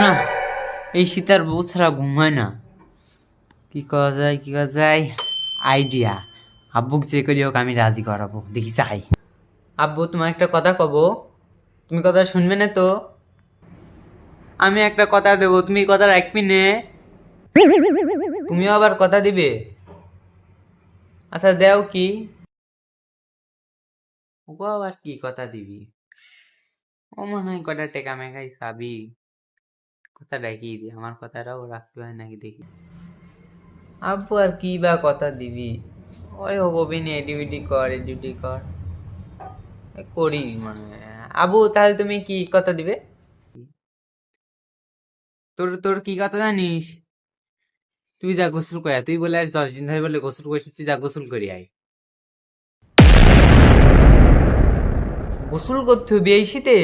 না, এই শীতার বউ ছাড়া ঘুম হয় না। কি করা যায়, কি করা যায়? আইডিয়া আব্বুক যে করি হোক, আমি রাজি করাবো। দেখি চাই আব্বু তোমার একটা কথা কব। তুমি কথা শুনবে না তো? আমি একটা কথা দেবো, তুমি কথা রাখবি নে। তুমিও আবার কথা দিবে? আচ্ছা দেও কি? ওগো আবার কি কথা দিবি? ও মনে হয় কটা টেকা মেকাই চাবি। কথা ডাকি দি আমার কথাটাও রাখতে হয় নাকি দেখি। আব্বু আর কি বা কথা দিবি? ওই হবি নি এডিবিটি কর এডিবিটি কর। করি মানে আবু তাহলে তুমি কি কথা দিবে? তোর তোর কি কথা জানিস? তুই যা গোসল করে তুই বলে আজ দশ দিন ধরে বলে গোসল করিস, তুই যা গোসল করি আয়। গোসল করতে হবে এই শীতে?